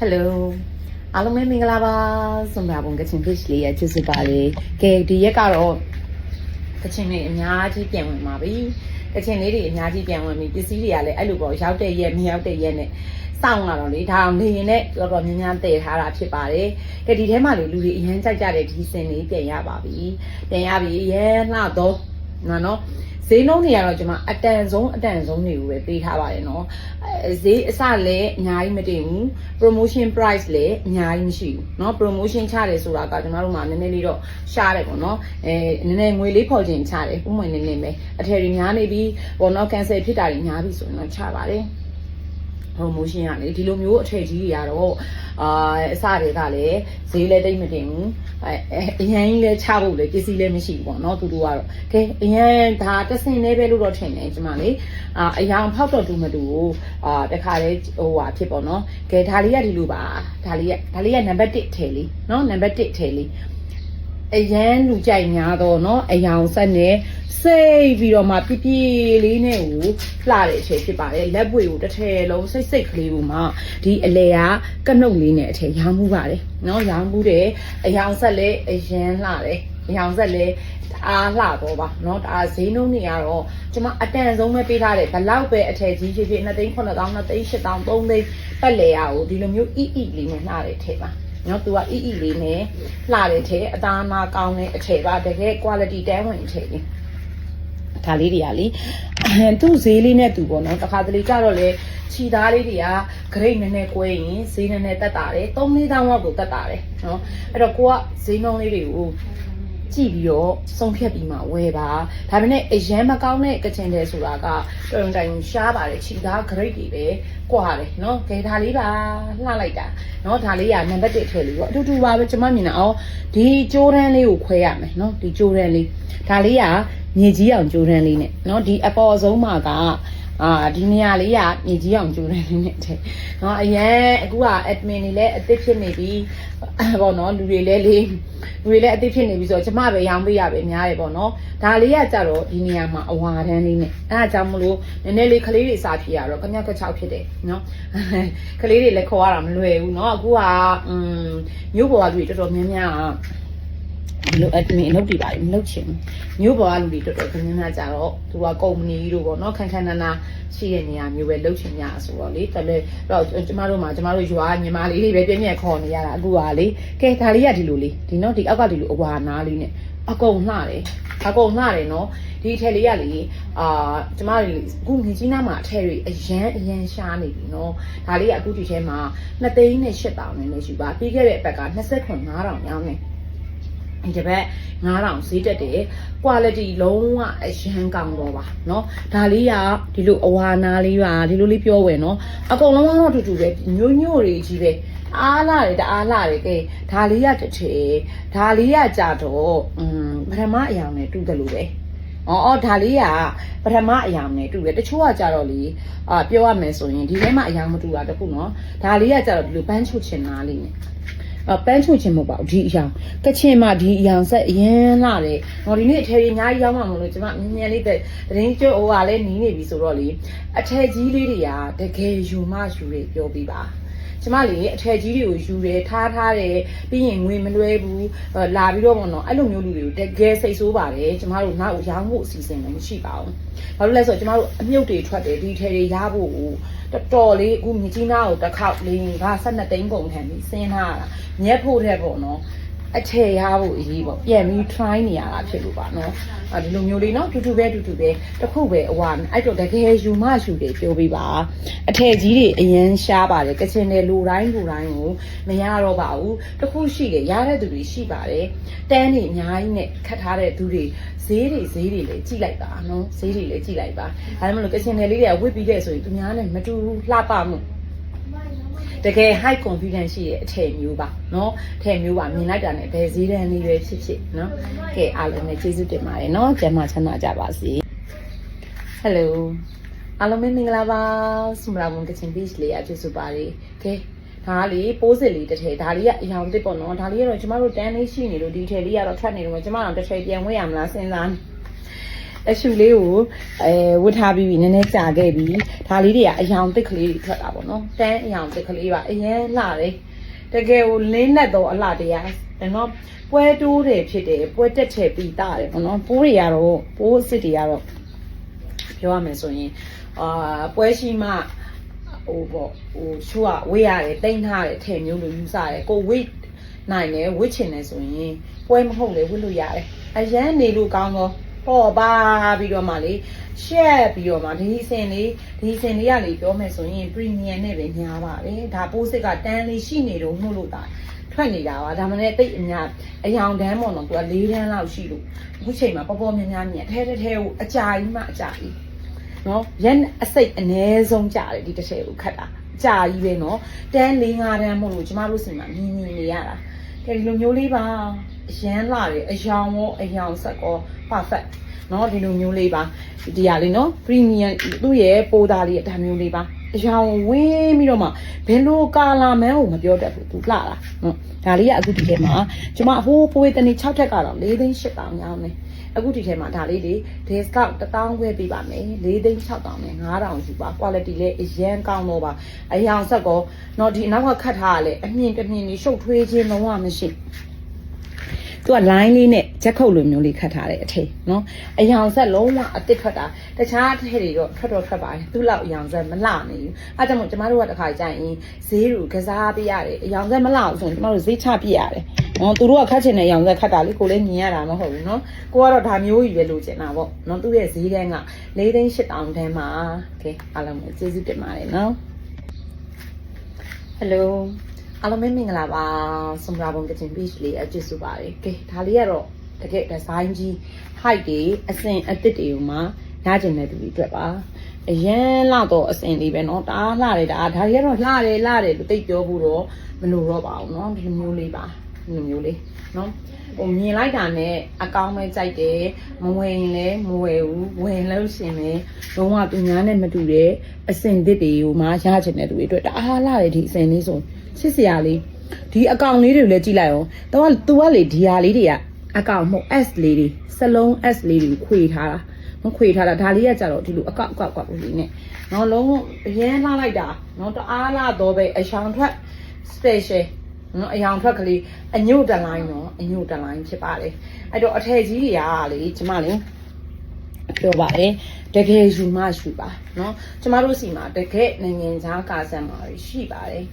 ဟယ်လိုအားလုံးပဲမင်္ဂလာပါဆွန်ပါဘုံကချင် page လေးရချစ်စပါလေကဲဒီရက်ကတော့ကချင်လေးအများကြီးပြန်ဝင်ပါပြီကချင်လေးတွေအများကြီးပြန်ဝင်ပြီပစ္စည်းတွေကလည်းအဲ့လိုပေါ့ရောက်တဲ့ရက်မရောက်တဲ့ရက်နဲ့စောင့်လာတော့လေဒါနေရင်လည်းတော်တော်များများတည်ထားတာဖြစ်ပါတယ်ကဲဒီထဲမှာလေလူတွေအရင်ကြိုက်ကြတဲ့ဒီစင်လေးပြန်ရပါပြီပြန်ရပြီရဲလှတော့နော်နော် ဈေးနှုန်းတွေကတော့ကျွန်မအတန်ဆုံးအတန်ဆုံးတွေကိုပဲပေးထားပါတယ်နော်အဲဈေးအစလည်းအများကြီးမတင်ဘူး promotion price လည်းအများကြီးမရှိဘူးเนาะ promotion ချတယ်ဆိုတာကကျွန်တော်တို့မှာနည်းနည်းလေးတော့ရှားတယ်ပေါ့နော်အဲနည်းနည်းငွေလေးဖော်ခြင်းချတယ်ဥမွင်နေနေပဲအထည်တွေများနေပြီးပေါ့နော် cancel ဖြစ်တာတွေများပြီဆိုရင်တော့ချပါတယ် promotion ကလေဒီလိုမျိုးအထည်ကြီးတွေကတော့အာအစတွေကလည်းဈေးလည်းတိတ်မတင်ဘူးအဲအရင်ကြီးလည်းချဖို့လည်းပစ္စည်းလည်းမရှိဘူးပေါ့နော်သူတို့ကတော့ကဲအရင်ဒါတဆင်လေးပဲလို့တော့ထင်တယ်ကျမလေးအာအယောင်ဖောက်တော့တူမတူအာတခါလေးဟိုဟာဖြစ်ပေါ့နော်ကဲဒါလေးကဒီလိုပါဒါလေးကဒါလေးကနံပါတ်1ထည်လေးနော်နံပါတ်1ထည်လေး အရန်လူကြိုက်များတော့เนาะအယောင်ဆက်နဲ့စိတ်ပြီးတော့မှပြပြလေးနဲ့ကိုလှတဲ့အချိန်ဖြစ်ပါတယ်လက်ပွေကိုတစ်ထည်လုံးစိတ်စိတ်ကလေးကိုမှဒီအလေကကနှုတ်လေးနဲ့အထည်ရောင်းမှုပါတယ်เนาะရောင်းမှုတယ်အယောင်ဆက်လည်းအရန်လှတယ်အယောင်ဆက်လည်းအားလှတော့ပါเนาะဒါဈေးနှုန်းတွေကတော့ကျွန်မအတန်ဆုံးပဲပေးထားတယ်ဘလောက်ပဲအထည်ကြီးဖြစ်ဖြစ်2သိန်း9000 2သိန်း8000 3သိန်းပတ်လေရကိုဒီလိုမျိုးအီအီလေးနဲ့လှတဲ့ထည်ပါ နော်သူကအီအီလေးနဲ့လှတဲ့ထဲအသားအနာကောင်းတဲ့အထည်ပါတကယ် quality တဲဝင်အထည်လေးဒါလေးတွေကလေသူ့ဈေးလေးနဲ့သူပေါ့နော်တခါတလေကြတော့လေခြီသားလေးတွေကဂရိတ်နည်းနည်းကွဲရင်ဈေးနည်းနည်းတက်တာတယ်၃၄တောင်းလောက်ကိုတက်တာတယ်နော်အဲ့တော့ကိုကဈေးနှုန်းလေးတွေကို ကြည့်ပြီးတော့စုံဖြတ်ပြီးမှဝယ်ပါဒါပေမဲ့အရန်မကောင်းတဲ့ကချင်တယ်ဆိုတာကတော်ရုံတိုင်ရှားပါတယ်ခြီသားဂရိတ်တွေပဲကွာတယ်နော်ဂေဒါလေးပါလှလိုက်တာနော်ဒါလေးကနံပါတ်1ထည့်လေးပေါ့အတူတူပါပဲကျွန်မမြင်တာအော်ဒီကြိုးတန်းလေးကိုခွဲရမယ်နော်ဒီကြိုးတန်းလေးဒါလေးကမြေကြီးအောင်ကြိုးတန်းလေးနဲ့နော်ဒီအပေါ်ဆုံးမှာက အာဒီနေရာလေးကမြေကြီးအောင်ကြိုးတန်းလေးနဲ့ထည့်နော်အရင်အခုက admin တွေလည်းအသစ်ဖြစ်နေပြီပေါ့နော်လူတွေလည်းလေးလူတွေလည်းအသစ်ဖြစ်နေပြီဆိုတော့ကျမပဲရောင်းပေးရပဲများတယ်ပေါ့နော်ဒါလေးကကြတော့ဒီနေရာမှာအဝါတန်းလေးနဲ့အဲဒါကြောင့်မလို့နည်းနည်းလေးကလေးတွေစားဖြစ်ရတော့ကမြောက်ကချောက်ဖြစ်တယ်နော်ကလေးတွေလည်းခေါ်ရတာမလွယ်ဘူးเนาะအခုကอืมမြို့ပေါ်ကလူတွေတော်တော်များများက ဒီလို admin အလုပ်တွေပါမလုပ်ချင်ဘူးမြို့ပေါ်ကလူတွေတော်တော်များများကြတော့သူကကုမ္ပဏီတို့ပေါ့နော်ခန်းခန်းနာနာရှိတဲ့နေရာမျိုးပဲလုပ်ချင်ကြဆိုတော့လေတော်လေတော့ကျမတို့မှာကျမတို့ရွာညီမလေးတွေပဲပြည့်မြက်ခေါ်နေရတာအခုကလေကဲဒါလေးကဒီလိုလေးဒီနော်ဒီအောက်ကဒီလိုအဝါနာလေးနဲ့အကုန်လှတယ်အကုန်လှတယ်နော်ဒီထဲလေးရလေအာကျမတို့အခုငကြီးနားမှာအထဲတွေအရန်အရန်ရှားနေပြီနော်ဒါလေးကအခုဒီထဲမှာ2သိန်းနဲ့8000နဲ့လည်းယူပါပြီးခဲ့တဲ့အပတ်က29500ရောင်းနေတယ် ဒီတစ်ပတ်9000ဈေးတက်တယ် quality လုံးဝအရန်ကောင်းတော့ပါเนาะဒါလေးကဒီလိုအဝါနာလေးပါဒီလိုလေးပြောဝယ်เนาะအကုန်လုံးကတော့အတူတူပဲညို့ညို့တွေကြီးပဲအားလာတယ်တအားလာတယ်ကဲဒါလေးကတစ်ထည်ဒါလေးကကြတော့อืมပထမအယောင်နဲ့တူတယ်လို့ပဲ อ๋ออ๋อဒါလေးကပထမအယောင်နဲ့တူတယ်တချို့ကကြတော့လေအာပြောရမယ်ဆိုရင်ဒီထဲမှာအယောင်မတူတာတခုနော်ဒါလေးကကြတော့ဒီလိုပန်းချုပ်ချင်သားလေးနဲ့အ ပန်းချုပ်ချင်မဟုတ်ပါဘူးဒီအယောင်ကချင်မှာဒီအယောင်ဆက်အရင်လာတယ်ဟောဒီနေ့အထည်ကြီးအများကြီးရောက်မှာမလို့ကျွန်မမြင်မြင်လေးတဲ့တင်းကျိုးဟိုကလည်းနီးနေပြီဆိုတော့လေအထည်ကြီးလေးတွေကတကယ်ယူမယူတွေပြောပြပါ ကျမလေအထည်ကြီးတွေကိုယူတယ်ထားထားတယ်ပြီးရင်ငွေမလွဲဘူးအဲလာပြီးတော့ပေါ့နော်အဲ့လိုမျိုးလူတွေကိုတကယ်စိတ်ဆိုးပါတယ်ကျမတို့နောက်ရောင်းဖို့အစီအစဉ်လည်းမရှိပါဘူးဘာလို့လဲဆိုတော့ကျမတို့အမြုပ်တွေထွက်တယ်ဒီထည်တွေရဖို့တော်တော်လေးအခုမြကြီးနားကိုတစ်ခေါက်လေးက12သိန်းပုံခံပြီးဆင်းထားတာညက်ဖို့တဲ့ပေါ့နော် အထည်ရဖို့အရေးပေါ့ပြန်ပြီး try နေရတာဖြစ်လို့ပါနော်အဲဒီလိုမျိုးလေးနော်တူတူပဲတူတူပဲတစ်ခုပဲအဝါအဲ့တော့တကယ်ယူမယူတွေပြောပြပါအထည်ကြီးတွေအရန်ရှားပါတယ်ကချင်တယ်လူတိုင်းလူတိုင်းကိုမရတော့ပါဘူးတစ်ခုရှိတယ်ရတဲ့သူတွေရှိပါတယ်တန်းတွေအများကြီးနဲ့ခတ်ထားတဲ့သူတွေဈေးတွေဈေးတွေလည်းကြည့်လိုက်ပါနော်ဈေးတွေလည်းကြည့်လိုက်ပါဒါမှမဟုတ်ကချင်တယ်လေးတွေကဝစ်ပြီးတဲ့ဆိုရင်သူများနဲ့မတူလှပမှု တကယ် high confidence ရှိတဲ့အထည်မျိုးပါနော်အထည်မျိုးပါမြင်လိုက်တာ ਨੇ ဘယ်ဈေးတန်းလေးပဲဖြစ်ဖြစ်နော်ကဲအားလုံးနဲ့ကျေးဇူးတင်ပါတယ်နော်ကျမ်းမာချမ်းသာကြပါစေ Hello အားလုံးမင်္ဂလာပါဆူမရာဝန်ကချင် page လေးအကျိုးစုပါလေးကဲဒါလေးပိုးစစ်လေးတစ်ထည်ဒါလေးကအရောင်တစ်ပေါ့နော်ဒါလေးကတော့ကျမတို့တန်းလေးရှိနေလို့ဒီထည်လေးကတော့ထွက်နေလို့ကျမတို့တစ်ထည်ပြန်ဝင်ရမလားစဉ်းစားနေ အရှူလေးကိုအဲဝတ်ထားပြီးပြီနည်းနည်းကြာခဲ့ပြီဒါလေးတွေကအယောင်တစ်ကလေးတွေထွက်တာပေါ့နော်တန်းအယောင်တစ်ကလေးပါအရင်လှတယ်တကယ်ကိုလင်းနဲ့တော့အလှတရားနော်ပွဲတိုးတယ်ဖြစ်တယ်ပွဲတက်ချယ်ပြီးတာတယ်ပေါ့နော်ပိုးတွေကတော့ပိုးအစ်စ်တွေကတော့ပြောရမယ်ဆိုရင်အာပွဲရှိမှဟိုပေါ့ဟိုချိုးကဝေးရတယ်တိမ့်ထားတယ်ထည့်မျိုးလိုယူဆတယ်ကိုဝိတ်နိုင်တယ်ဝစ်ချင်တယ်ဆိုရင်ပွဲမဟုတ်လေဝစ်လို့ရတယ်အရန်နေလို့ကောင်းတော့ ပေါ့ပါပြီးတော့မှလေရှက်ပြီးတော့မှဒီစင်လေးဒီစင်လေးကလေပြောမယ်ဆိုရင် premium နဲ့ပဲညားပါပဲဒါပိုးစစ်ကတန်းလေးရှိနေတော့မှုလို့တာထွက်နေတာပါဒါမှလည်းတိတ်အများအယောင်တန်းပေါ့နော်သူက၄တန်းလောက်ရှိလို့အခုချိန်မှာပေါ်ပေါ်များများမြင်ထဲထဲထဲကိုအကြာကြီးမှအကြာကြီးနော်ရက်အစိတ်အ ਨੇ ဆုံးကြာတယ်ဒီတစ်ထည်ကိုခတ်တာအကြာကြီးပဲနော်တန်း၄၅တန်းမို့လို့ကျမတို့စီမှာမြင်မြင်နေရတာကဲဒီလိုမျိုးလေးပါ အရန်လာတယ်အယောင်ရောအယောင်ဆက်ကော perfect เนาะဒီလိုမျိုးလေးပါဒီဟာလေးเนาะ premium သူ့ရဲ့ပိုးသားလေးအဒါမျိုးလေးပါအရောင်ဝင်းပြီးတော့မှဘယ်လိုကာလာမန်းကိုမပြောတတ်ဘူးသူလှတာနော်ဒါလေးကအခုဒီထဲမှာကျမအဟိုးပိုးတနေ့6ထက်ကတော့4သိန်း8တောင်ရောင်းနေအခုဒီထဲမှာဒါလေးတွေ discount 1000ခွဲပေးပါမယ်4သိန်း6တောင်နဲ့9000ယူပါ quality လည်းအရန်ကောင်းတော့ပါအယောင်ဆက်ကောနော်ဒီနောက်ကခတ်ထားရလေအမြင့်တစ်မြင့်ကြီးရှုပ်ထွေးခြင်းလုံးဝမရှိ သူက line လေးနဲ့ချက်ခုတ်လိုမျိုးလေးခတ်ထားတဲ့အထည်နော်အယောင်ဆက်လုံးဝအစ်စ်ထွက်တာတခြားအထည်တွေတော့ထွက်တော့ထွက်ပါတယ်သူ့လောက်အယောင်ဆက်မလှနေဘူးအဲကြောင့်မို့ကျမတို့ကတစ်ခါကြရင်ဈေးကိုကစားပေးရတယ်အယောင်ဆက်မလှဘူးဆိုရင်ကျမတို့ဈေးချပြရတယ်နော်သူတို့ကခတ်ချင်တဲ့အယောင်ဆက်ခတ်တာလေကိုလည်းမြင်ရတာမဟုတ်ဘူးနော်ကိုကတော့ဒါမျိုးကြီးပဲလိုချင်တာပေါ့နော်သူ့ရဲ့ဈေးတန်းက၄သိန်း၈တောင်တန်းမှာကဲအားလုံးကိုကျေးဇူးတင်ပါတယ်နော်ဟယ်လို အားလုံးပဲမင်္ဂလာပါစမရာဘုံကချင် page လေးအကျစ်စုပါတယ်ကဲဒါလေးကတော့တကယ်ဒီဇိုင်းကြီး height တွေအစင်အသစ်တွေကိုမှရကျင်တဲ့သူတွေအတွက်ပါအရန်လာတော့အစင်လေးပဲเนาะတအားလှတယ်ဒါဒါတွေကတော့လှတယ်လှတယ်လို့သိပ်ပြောဖို့တော့မလိုတော့ပါဘူးเนาะဒီလိုမျိုးလေးပါဒီလိုမျိုးလေးเนาะဟိုမြင်လိုက်တာနဲ့အကောင်းပဲကြိုက်တယ်မဝင်ရင်လည်းမဝယ်ဘူးဝင်လို့ရှင်လည်းလုံးဝသူများနဲ့မတူတဲ့အစင်သစ်တွေကိုမှရချင်တဲ့သူတွေအတွက်တအားလှတယ်ဒီအစင်လေးဆို ချစ်စရာလေးဒီအကောင်လေးတွေလည်းကြည့်လိုက်အောင်တော့ तू ကလေဒီဟာလေးတွေကအကောင်မဟုတ် S လေးတွေစလုံး S လေးတွေခွေထားတာမခွေထားတာဒါလေးကကြတော့ဒီလိုအကောက်အကောက်အကောက်လေးနဲ့နော်လုံးဝအရန်လှလိုက်တာနော်တအားလှတော့ပဲအရှောင်ထွက် special နော်အယောင်ထွက်ကလေးအညို့တလိုင်းနော်အညို့တလိုင်းဖြစ်ပါတယ်အဲ့တော့အထည်ကြီးတွေကလေကျမလေးပြောပါတယ်တကယ်ယူမှယူပါနော်ကျမတို့စီမှာတကယ်နိုင်ငံသားကာဆန်မှာရှိပါတယ်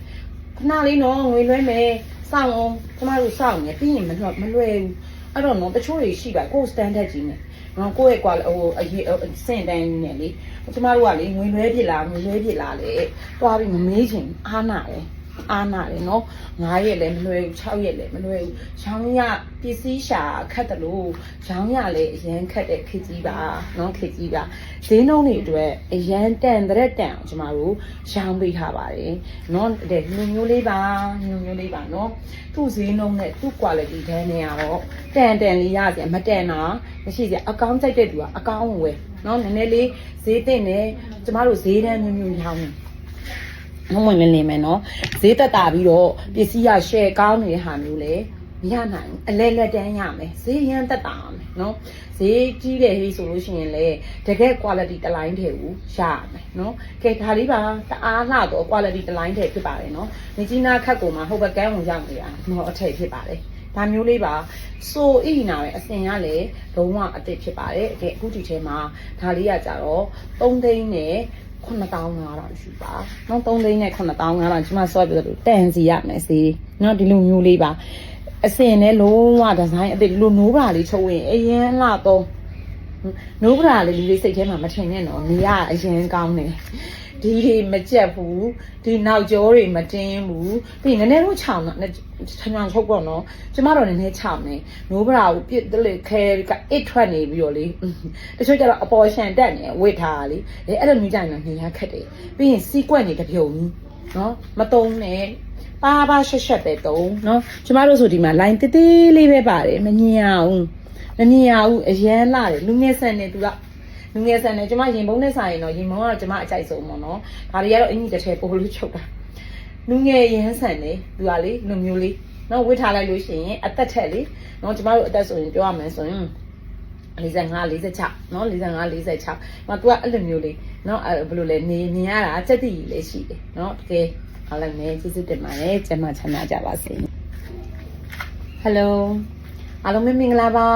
ခဏလေးနော်ငွေလွှဲမယ်စောင့်အောင်ကျမတို့စောင့်နေပြီးရင်မလွှတ်မလွှဲဘူးအဲ့တော့နော်တချို့တွေရှိပါကိုယ် standard ကြီးနဲ့နော်ကိုယ့်ရဲ့ကွာဟိုအရေးစင့်တန်းနဲ့လေကျမတို့ကလေငွေလွှဲပြစ်လားငွေလွှဲပြစ်လားလေတွားပြီးမမေးချင်အားနာတယ် အားနာတယ်နော်9ရက်လည်းမလွယ်ဘူး6ရက်လည်းမလွယ်ဘူးရောင်းရပစ္စည်းရှာခတ်တယ်လို့ရောင်းရလည်းအရန်ခတ်တဲ့ခေတ်ကြီးပါနော်ခေတ်ကြီးပါဈေးနှုန်းတွေအတွက်အရန်တန်တဲ့တန်အောင်ကျမတို့ရောင်းပေးထားပါတယ်နော်တဲ့လူမျိုးလေးပါလူမျိုးလေးပါနော်သူ့ဈေးနှုန်းနဲ့သူ့ quality တန်းနေရတော့တန်တန်လေးရစီမတန်တာမရှိစီအကောင်းကြိုက်တဲ့သူကအကောင်းဝယ်နော်နည်းနည်းလေးဈေးတင်နေကျမတို့ဈေးတန်းမျိုးမျိုးရောင်းနေ နှုံးဝင်လင်းလင်းမယ်နော်ဈေးသက်တာပြီးတော့ပစ္စည်းရ share ကောင်းနေတဲ့ဟာမျိုးလေမရနိုင်ဘူးအလဲလက်တန်းရမယ်ဈေးရမ်းသက်တာရမယ်နော်ဈေးကြီးတယ်ဟေးဆိုလို့ရှိရင်လေတကယ် quality တစ်လိုင်းတည်းကိုရရမယ်နော်ကဲဒါလေးပါတအားလှတော့ quality တစ်လိုင်းတည်းဖြစ်ပါတယ်နော်နေကြီးနာခက်ကိုမှဟိုဘက်ကန်းကိုရောက်နေတာတော့အထည်ဖြစ်ပါတယ်ဒါမျိုးလေးပါဆိုအိနာပဲအစင်ရလေလုံးဝအစ်စ်ဖြစ်ပါတယ်အကဲအခုဒီထဲမှာဒါလေးကကြတော့3သိန်းနဲ့ 9500ရှိပါเนาะ3သိန်းနဲ့9500ကျမစောပြလို့တန်စီရမယ်စီเนาะဒီလိုမျိုးလေးပါအစင်နဲ့လုံးဝဒီဇိုင်းအစ်စ်ဒီလိုနိုးပါလေးချုပ်ရင်အရင်လှတော့နိုးပါလေးလူလေးစိတ်ထဲမှာမထင်နဲ့တော့နေရအရင်ကောင်းတယ် ဒီတွေမကြက်ဘူးဒီနောက်ကျောတွေမတင်းဘူးပြီးရင်နည်းနည်းတော့ခြောင်တော့ခြံခြံချုပ်ပေါ့နော်ကျမတော့နည်းနည်းခြောင်နေနိုးပရာကိုပြစ်တလေခဲကအစ်ထွက်နေပြီးတော့လေတချို့ကျတော့အပေါ်ရှန်တက်နေဝစ်ထားတာလေအဲအဲ့လိုမျိုးကြရင်တော့နေရခက်တယ်ပြီးရင်စီးကွက်နေတပြုံကြီးနော်မတုံးနဲ့ပါပါရှက်ရှက်ပဲတုံးနော်ကျမတို့ဆိုဒီမှာ line တေးသေးလေးပဲပါတယ်မမြင်အောင်မမြင်အောင်အရန်လာတယ်လူငယ်ဆန်နေသူက လူငယ်ဆန်တယ်ကျမရင်ပုံးနဲ့ဆိုင်ရင်တော့ရင်ပုံးကတော့ကျမအကြိုက်ဆုံးပေါ့နော်ဒါတွေကတော့အင်ကြီးတစ်ထည်ပို့လို့ချုပ်တာလူငယ်ရဟန်းဆန်တယ်သူကလေလူမျိုးလေးနော်ဝစ်ထားလိုက်လို့ရှိရင်အသက်ထက်လေနော်ကျမတို့အသက်ဆိုရင်ပြောရမယ်ဆိုရင် 45 46เนาะ45 46မသူကအဲ့လိုမျိုးလေးเนาะအဲ့ဘယ်လိုလဲနေမြင်ရတာစက်တိကြီးလေးရှိတယ်เนาะတကယ်အားလုံးနဲ့ကျေးဇူးတင်ပါတယ်ကျမချမ်းသာကြပါစေဟယ်လို အားလုံးပဲမင်္ဂလာပါ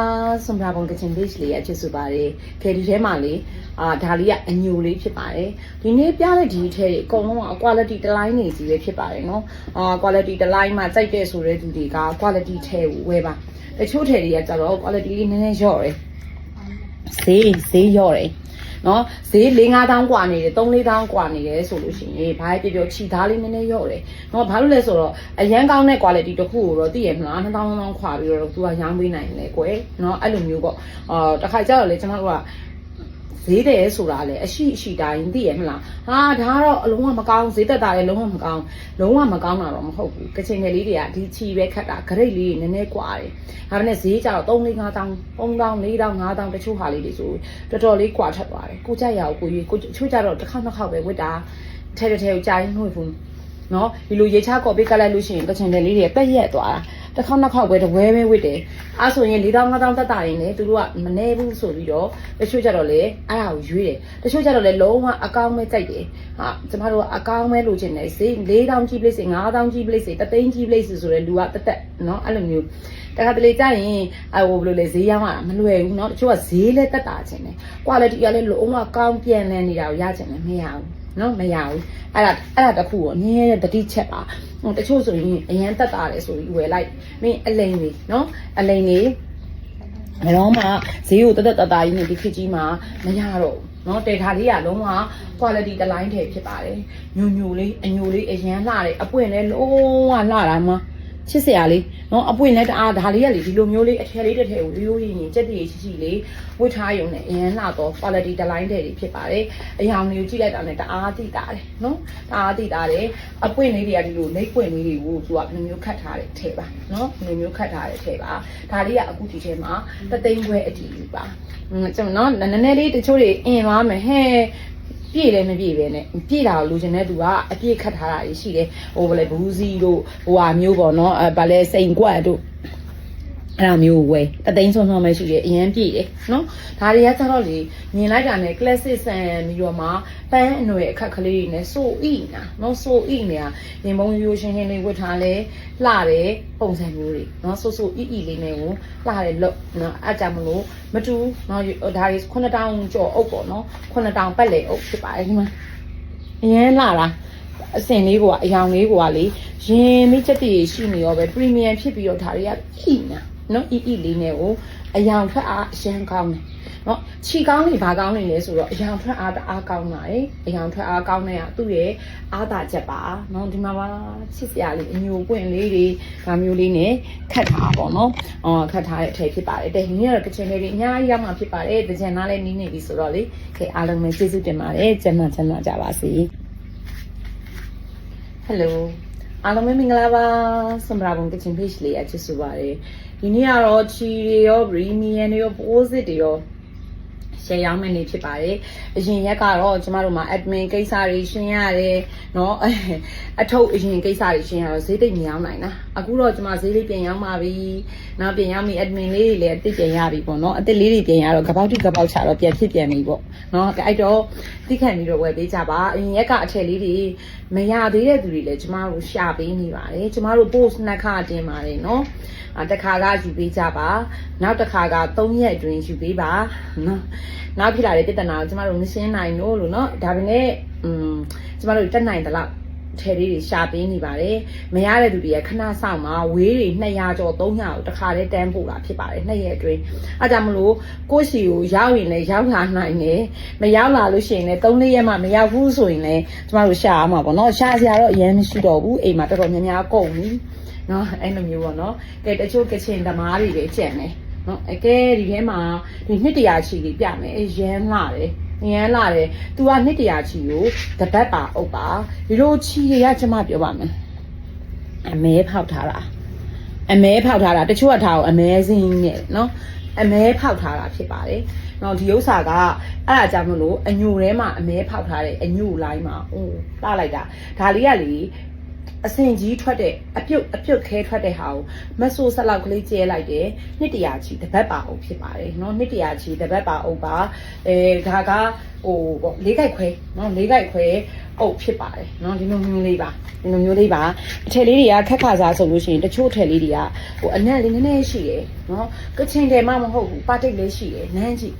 ဆွန်ဘရာဘုံကချင် page လေးရဲ့အချစ်စုပါတယ်ခဲဒီထဲမှာလေအာဒါလေးကအညိုလေးဖြစ်ပါတယ်ဒီနေ့ပြတဲ့ဒီအထဲတွေအကုန်လုံးက quality တစ်လိုင်းနေစီပဲဖြစ်ပါတယ်နော်အာ quality တစ်လိုင်းမှာစိုက်တဲ့ဆိုတဲ့သူတွေက quality ထဲကိုဝယ်ပါတချို့ထဲတွေကကျတော့ quality လေးနည်းနည်းလျော့တယ်ဈေးဈေးလျော့တယ် နော်ဈေး၄၅တောင်းกว่าနေတယ်၃၄တောင်းกว่าနေတယ်ဆိုလို့ရှိရင်ဘာပဲပြောပြောခြိသားလေးနည်းနည်းရော့တယ်နော်ဘာလို့လဲဆိုတော့အရန်ကောင်းတဲ့ quality တစ်ခုကိုတော့သိရမလား2000တောင်းခွာပြီးတော့သူကရောင်းပေးနိုင်တယ်ကွယ်နော်အဲ့လိုမျိုးပေါ့အာတခါကျတော့လေကျွန်တော်တို့က ဈေးတယ်ဆိုတာလေအရှိအရှိတိုင်းသိရမလားဟာဒါကတော့အလုံးဝမကောင်းဈေးသက်တာလည်းလုံးဝမကောင်းလုံးဝမကောင်းတာတော့မဟုတ်ဘူးကချင်ငယ်လေးတွေကဒီချီပဲခတ်တာဂရိတ်လေးနည်းနည်းကွာတယ်ဒါပေမဲ့ဈေးကြတော့3 4 5000 3000 4000 5000တချို့ဟာလေးတွေဆိုတော်တော်လေးကွာထက်သွားတယ်ကိုကြက်ရအောင်ကိုရွေးကိုချို့ကြတော့တစ်ခေါက်နှစ်ခေါက်ပဲဝစ်တာထဲထဲကိုကြာရင်နှွေဘူးနော်ဒီလိုရေချကော်ပေးကလိုက်လို့ရှိရင်ကချင်ငယ်လေးတွေပက်ရက်သွားတာ တစ်ခေါက်နှစ်ခေါက်ပဲတဝဲပဲဝတ်တယ်အဲဆိုရင်၄တောင်း၅တောင်းတက်တာရင်လည်းသူတို့ကမနေဘူးဆိုပြီးတော့တချို့ကြတော့လေအဲ့ဒါကိုရွေးတယ်တချို့ကြတော့လေလုံးဝအကောင်းပဲကြိုက်တယ်ဟာကျမတို့ကအကောင်းပဲလိုချင်တယ်စေး၄တောင်းကြီးပလိစေ၅တောင်းကြီးပလိစေတသိန်းကြီးပလိစေဆိုတဲ့လူကတက်တက်နော်အဲ့လိုမျိုးတခါတလေကြာရင်အဲဟိုဘယ်လိုလဲဈေးရောက်ရတာမလွယ်ဘူးเนาะတချို့ကဈေးလဲတက်တာချင်တယ် quality ကလည်းလုံးဝကောင်းပြန်လည်နေတာကိုရချင်တယ်မရဘူး နော်မရဘူးအဲ့ဒါအဲ့ဒါတခုကိုအမြဲတတိချက်ပါဟိုတချို့ဆိုရင်အရန်တက်တာတယ်ဆိုပြီးဝယ်လိုက်မင်းအလိန်လေးနော်အလိန်လေးဘယ်တော့မှဈေးကိုတက်တက်တတာကြီးနဲ့ဒီခေတ်ကြီးမှာမရတော့ဘူးနော်တေထားလေးကလုံးဝ quality တစ်လိုင်းထဲဖြစ်ပါတယ်ညိုညိုလေးအညိုလေးအရန်လှတယ်အပွင့်လည်းလုံးဝလှတာမှ ချစ်စရာလေးနော်အပွင့်လည်းတအားဒါလေးကလေဒီလိုမျိုးလေးအထည်လေးတစ်ထည်ကိုရိုးရိုးရင်းရင်ကြက်တည်ရှိရှိလေးဝတ်ထားရုံနဲ့အရန်လှတော့ quality တစ်လိုင်းထဲတွေဖြစ်ပါတယ်အယောင်လေးကိုကြည့်လိုက်တာနဲ့တအားသိတာတယ်နော်တအားသိတာတယ်အပွင့်လေးတွေကဒီလိုလက်ပွင့်လေးတွေကိုသူကဘယ်လိုမျိုးခတ်ထားတဲ့ထဲပါနော်ဘယ်လိုမျိုးခတ်ထားတဲ့ထဲပါဒါလေးကအခုဒီထဲမှာတသိန်းခွဲအတီးယူပါอืมကျွန်တော်နော်နည်းနည်းလေးတချို့တွေအင်သွားမယ်ဟဲ့ ပြည့်လည်းမပြည့်ပဲနဲ့ပြည့်တာကိုလိုချင်တဲ့သူကအပြည့်ခတ်ထားတာရှိတယ်ဟိုဗလဲဘူးစီတို့ဟိုဟာမျိုးပေါ့နော်အဲဗလဲစိန်ကွက်တို့ အဲ့လိုမျိုးဝယ်တသိန်းဆုံးဆုံးပဲရှိတယ်အရင်ပြည့်တယ်နော်ဒါတွေကကျတော့လေမြင်လိုက်တာနဲ့ classic ဆန်ပြီးတော့မှပန်းအနွယ်အခက်ကလေးတွေနဲ့စိုးဣနာနော်စိုးဣနေတာရင်ပုံရိုးရှင်းရှင်းလေးဝတ်ထားလဲလှတယ်ပုံစံမျိုးတွေနော်စိုးစိုးဣဣလေးနဲ့ကိုလှတယ်လို့နော်အဲ့ကြောင့်မလို့မတူနော်ဒါတွေ9000ကျော်အုပ်ပေါ့နော်9000ပတ်လေအုပ်ဖြစ်ပါတယ်ဒီမှာအရင်လှတာအစင်လေးကအယောင်လေးကလေရင်မိချက်တည်ရှိနေရောပဲ premium ဖြစ်ပြီးတော့ဒါတွေကဣနာ နော်ဣဣလေးနဲ့ကိုအယောင်ထွက်အားအရှမ်းကောင်းတယ်နော်ခြီကောင်းနေဘာကောင်းနေလဲဆိုတော့အယောင်ထွက်အားတအားကောင်းတာရယ်အယောင်ထွက်အားကောင်းတဲ့ကသူ့ရဲ့အားသာချက်ပါနော်ဒီမှာပါချစ်စရာလေးအညိုပွင့်လေးတွေဒါမျိုးလေးနဲ့ခတ်ထားပါတော့အော်ခတ်ထားတဲ့အထည်ဖြစ်ပါတယ်တဲ့ဒီနေ့ကတော့ကချင်လေးတွေအများကြီးရောက်မှာဖြစ်ပါတယ်တကြံသားလည်းနီးနေပြီဆိုတော့လေခေအားလုံးပဲကျေးဇူးတင်ပါတယ်ကျမ်းမချမ်းသာကြပါစေဟယ်လိုအားလုံးပဲမင်္ဂလာပါစံပရာဘုံကချင် page လေးအချစ်စုပါတယ် ဒီနေ့ကတော့ချီတွေရော premium တွေရော posit တွေရော ရှယ်ရောင်းမယ့်နေ့ဖြစ်ပါတယ်။အရင်ရက်ကတော့ကျမတို့မှာ admin ကိစ္စတွေရှင်းရတယ်เนาะအထုပ်အရင်ကိစ္စတွေရှင်းရတော့ဈေးသိပ်မရောင်းနိုင်တာ။အခုတော့ကျမဈေးလေးပြန်ရောင်းပါပြီ။နောက်ပြန်ရောင်းပြီ admin လေးတွေလည်းအစ်စ်ပြန်ရပြီပေါ့နော်။အစ်စ်လေးတွေပြန်ရတော့ကပောက်တိကပောက်ချတော့ပြန်ဖြစ်ပြန်ပြီပေါ့။เนาะအဲ့တော့သိခံပြီးတော့ဝယ်ပေးကြပါ။အရင်ရက်ကအထည်လေးတွေမရသေးတဲ့သူတွေလည်းကျမတို့ရှာပေးနေပါတယ်။ကျမတို့ post နှစ်ခါတင်ပါတယ်เนาะ။အာတစ်ခါကယူပေးကြပါနောက်တစ်ခါက3ရက်အတွင်းယူပေးပါနော် နောက်ဖြစ်လာတဲ့ပြဿနာကိုကျမတို့မရှင်းနိုင်လို့လို့နော်ဒါပေမဲ့อืมကျမတို့တက်နိုင်တဲ့လောက်ထဲလေးတွေရှာပေးနေပါတယ်မရတဲ့သူတွေကခဏဆောင်မှာဝေးတွေ200ကျော်300ကိုတစ်ခါတည်းတန်းပို့တာဖြစ်ပါတယ်နှစ်ရက်အတွင်းအဲဒါမလို့ကိုယ့်စီကိုရောက်ရင်လည်းရောက်လာနိုင်တယ်မရောက်လာလို့ရှိရင်လည်း3-4ရက်မှမရောက်ဘူးဆိုရင်လည်းကျမတို့ရှာအောင်ပါပေါ့နော်ရှာစရာတော့အရင်မရှိတော့ဘူးအိမ်မှာတော်တော်များများကုန်ပြီနော်အဲ့လိုမျိုးပေါ့နော်ကဲတချို့ကချင်သမားတွေပဲကြံတယ် နော်အကဲဒီထဲမှာဒီနှစ်တရာချီလေးပြမယ်အရန်လာတယ်ရန်လာတယ်။ तू ကနှစ်တရာချီကိုတပတ်ပါအုပ်ပါဒီလိုချီတွေကကျမပြောပါမယ်။အမဲဖောက်ထားတာအမဲဖောက်ထားတာတချို့ကထားကိုအမဲစင်းနဲ့နော်အမဲဖောက်ထားတာဖြစ်ပါတယ်။နော်ဒီဥစ္စာကအဲ့ဒါကြောင့်မလို့အညိုထဲမှာအမဲဖောက်ထားတဲ့အညိုလိုင်းမှာအိုးလှလိုက်တာဒါလေးကလေ အစင်ကြီးထွက်တဲ့အပြုတ်အပြုတ်ခဲထွက်တဲ့ဟာကိုမဆိုးဆက်လောက်ကလေးကျဲလိုက်တယ်နှစ်တရာချီတစ်ပတ်ပါအုပ်ဖြစ်ပါတယ်เนาะနှစ်တရာချီတစ်ပတ်ပါအုပ်ပါအဲဒါကဟိုပေါ့လေးကြိုက်ခွဲเนาะလေးကြိုက်ခွဲအုပ်ဖြစ်ပါတယ်เนาะဒီလိုမျိုးလေးပါဒီလိုမျိုးလေးပါအထည်လေးတွေကခက်ခါစားဆိုလို့ရှိရင်တချို့အထည်လေးတွေကဟိုအနက်လေးနည်းနည်းရှိတယ်เนาะကချင်တယ်မှမဟုတ်ဘူးပါတိတ်လေးရှိတယ်နန်းကြည့်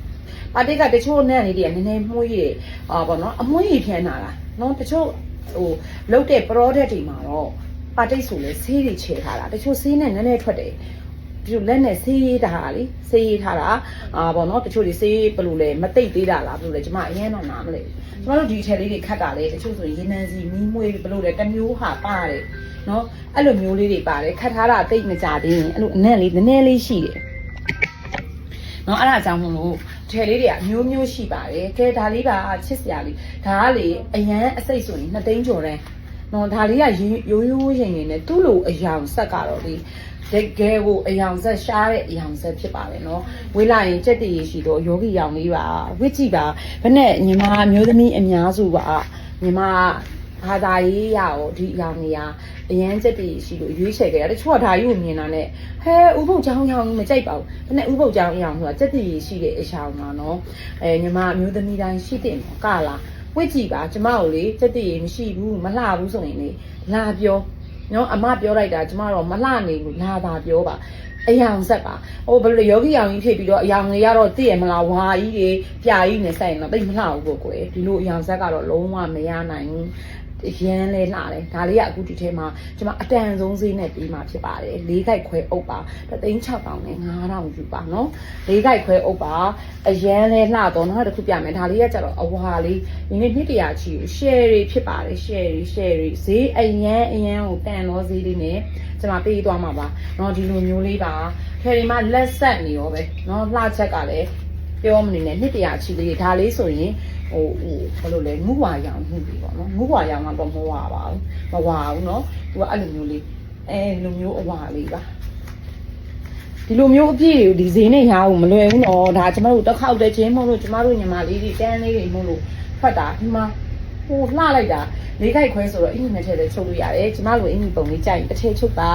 ပါတိတ်ကတချို့နဲ့လေးတွေကနည်းနည်းမှုရည်အာပေါ့နော်အမွှေးရည်ဖြန်းလာတာနော်တချို့ ဟိုလုတ်တဲ့ product တွေမှာတော့ပါတိတ်ဆိုလဲဆေးတွေချေထားတာတချို့ဆေးနဲ့နည်းနည်းထွက်တယ်ဒီလက်နဲ့ဆေးရေးထားတာလေဆေးရေးထားတာအာဗောနော်တချို့တွေဆေးဘယ်လိုလဲမသိပ်သေးတာလားဘယ်လိုလဲကျွန်မအရင်တော့နားမလဲကျွန်တော်တို့ဒီထဲလေးတွေခတ်တာလေတချို့ဆိုရေနံစီမီးမွေးဘယ်လိုလဲတမျိုးဟာပါတယ်နော်အဲ့လိုမျိုးလေးတွေပါတယ်ခတ်ထားတာသိပ်မကြသေးရင်အဲ့လိုအနက်လေးနည်းနည်းလေးရှိတယ်နော်အဲ့ဒါကြောင့်မလို့ ထယ်လေးတွေကအမျိုးမျိုးရှိပါတယ်ကဲဒါလေးပါချစ်စရာလေးဒါကလေအရန်အစိတ်ဆိုရင်နှစ်သိန်းကျော်တန်းနော်ဒါလေးကရိုးရိုးရင်ရင်နဲ့သူ့လိုအယောင်ဆက်ကတော့လေတကယ်ကိုအယောင်ဆက်ရှားတဲ့အယောင်ဆက်ဖြစ်ပါတယ်နော်ဝေးလာရင်ကြက်တည်ရရှိတော့ယောဂီရောင်လေးပါဝစ်ကြည့်ပါဘယ်နဲ့ညီမမျိုးသမီးအများစုပါညီမ ဘာသာရေးရအောင်ဒီအရာနေရာအရန်ချက်တည်ရှိလို့ရွေးချယ်ခဲ့ရတချို့ကဒါကြီးကိုမြင်တာနဲ့ဟဲဥပုပ်ကြောင်းရောင်ကြီးမကြိုက်ပါဘူး။ဒါနဲ့ဥပုပ်ကြောင်းရောင်ဆိုတာချက်တည်ရှိတဲ့အရာမှာနော်အဲညီမအမျိုးသမီးတိုင်းရှိတဲ့ကလာဝစ်ကြည့်ပါကျမတို့လေချက်တည်မရှိဘူးမလှဘူးဆိုရင်လေလာပြောနော်အမပြောလိုက်တာကျမတော့မလှနေဘူးလာပါပြောပါအယောင်ဆက်ပါဟိုဘယ်လိုယောဂီအောင်ကြီးဖြစ်ပြီးတော့အယောင်တွေကတော့သိရမလားဝါကြီးတွေပြာကြီးနဲ့ဆိုင်တော့တိတ်မလှဘူးပေါ့ကွယ်ဒီလိုအယောင်ဆက်ကတော့လုံးဝမရနိုင်ဘူး ရမ်းလဲလှတယ်ဒါလေးကအခုဒီထဲမှာကျမအတန်ဆုံးဈေးနဲ့ပြီးမှာဖြစ်ပါတယ်လေးကြိုက်ခွဲအုပ်ပါတသိန်း6000နဲ့9000ယူပါနော်လေးကြိုက်ခွဲအုပ်ပါအရန်လဲလှတော့နောက်တစ်ခုပြမယ်ဒါလေးကကျတော့အဝါလေးဒီနေ့နှစ်တရာချီကို share တွေဖြစ်ပါတယ် share တွေ share တွေဈေးအရန်အရန်ကိုတန်တော့ဈေးလေးနဲ့ကျမပေးသွားမှာပါနော်ဒီလိုမျိုးလေးပါခဲဒီမှာလက်ဆက်နေရောပဲနော်လှချက်ကလည်း ပြောမနေနဲ့နှစ်တရာချီလေးဒါလေးဆိုရင်ဟိုဟိုဘယ်လိုလဲငုဝါရောင်မှုပြီပေါ့နော်ငုဝါရောင်ကတော့မဝါပါဘူးမဝါဘူးနော်သူကအဲ့လိုမျိုးလေးအဲလိုမျိုးအဝါလေးပါဒီလိုမျိုးအပြည့်တွေကိုဒီဈေးနဲ့ရအောင်မလွယ်ဘူးနော်ဒါကျမတို့တစ်ခေါက်တည်းချင်းမဟုတ်လို့ကျမတို့ညီမလေးတွေတန်းလေးတွေမဟုတ်လို့ဖတ်တာဒီမှာ ဟိုလှလိုက်တာလေးခိုက်ခွဲဆိုတော့အင်ဂျင်နဲ့ထည့်လဲချုပ်လို့ရတယ်ကျမတို့အင်ဂျင်ပုံလေးကြိုက်တစ်ထည့်ချုပ်ပါ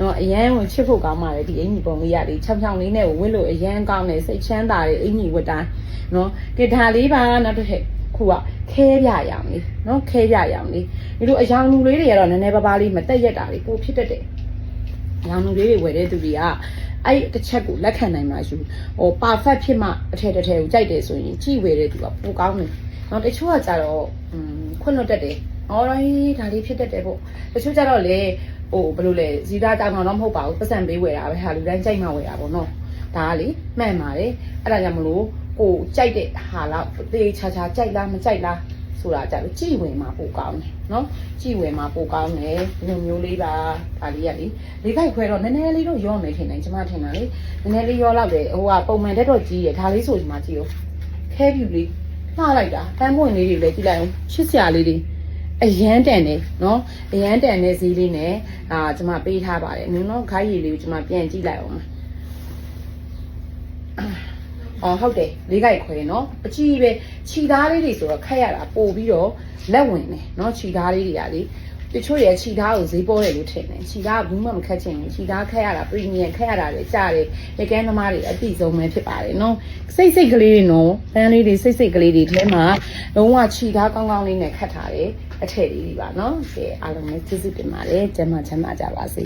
နော်အရန်ဝင်ချစ်ဖို့ကောင်းပါလေဒီအင်ဂျင်ပုံလေးရတယ်ချောင်ချောင်လေးနဲ့ဝတ်လို့အရန်ကောင်းတယ်စိတ်ချမ်းသာတယ်အင်ဂျင်ဝတ်တိုင်းနော်ဒီဒါလေးပါနောက်တစ်ထည့်ခုကခဲပြရောင်လေးနော်ခဲပြရောင်လေးဒီလိုအယောင်လူလေးတွေကတော့နည်းနည်းပါးပါးလေးမတက်ရက်တာလေးပိုဖြစ်တတ်တယ်ရောင်လူလေးတွေဝယ်တဲ့သူတွေကအဲ့တစ်ချက်ကိုလက်ခံနိုင်မှာယူဟို perfect ဖြစ်မှအထည်တစ်ထည်ကိုကြိုက်တယ်ဆိုရင်ကြည့်ဝယ်တဲ့သူကပိုကောင်းတယ်။ နောက်တချို့ကကြတော့อืมခွင့်လွတ်တတ်တယ်။အော်ဒါလေးဒါလေးဖြစ်တတ်တယ်ပေါ့။တချို့ကြတော့လေဟိုဘယ်လိုလဲဇီတာတောင်တော့မဟုတ်ပါဘူးပတ်စံပေးဝယ်တာပဲဟာလူတိုင်းကြိုက်မှဝယ်တာပေါ့နော်။ဒါကလေမှန်ပါတယ်။အဲ့ဒါကြောင့်မလို့ကိုကြိုက်တဲ့ဟာလောက်တေးချာချာကြိုက်လားမကြိုက်လားဆိုတာကြတော့ကြည့်ဝင်မှာပိုကောင်းတယ်နော်ကြည့်ဝင်မှာပိုကောင်းတယ်ဒီလိုမျိုးလေးပါဒါလေးကလေလေးခိုက်ခွဲတော့နည်းနည်းလေးတော့ရောနေထင်တယ်ကျမထင်တာလေနည်းနည်းလေးရောလောက်တယ်ဟိုကပုံမှန်တက်တော့ကြီးရဒါလေးဆိုဒီမှာကြည့်ရောခဲပြူလေး လှလိုက်တာပန်းပွင့်လေးတွေလည်းကြည့်လိုက်အောင်ချစ်စရာလေးတွေအရန်တန်တယ်နော်အရန်တန်တဲ့ဈေးလေးနဲ့အာကျွန်မပေးထားပါတယ်နင်တော့ခိုင်းရည်လေးကိုကျွန်မပြန်ကြည့်လိုက်အောင်အော်ဟုတ်တယ်လေးကိုက်ခွဲနော်အချီပဲခြီသားလေးတွေဆိုတော့ခက်ရတာပို့ပြီးတော့လက်ဝင်တယ်နော်ခြီသားလေးတွေကလေ တချို့ရဲ့ခြိသားကိုဈေးပေါ်တယ်လို့ထင်တယ်ခြိသားကဘူးမှမခက်ချင်ဘူးခြိသားခက်ရတာပရီမီယံခက်ရတာလည်းကြားတယ်ရကန်းသမားတွေအတိဆုံးပဲဖြစ်ပါတယ်နော်စိတ်စိတ်ကလေးတွေနော်ဘန်းလေးတွေစိတ်စိတ်ကလေးတွေထဲမှာလုံးဝခြိသားကောင်းကောင်းလေးနဲ့ခတ်ထားတယ်အထည်လေးပါနော်ဒီအားလုံးလည်းကျေးဇူးတင်ပါတယ်ကျမ်းမာချမ်းသာကြပါစေ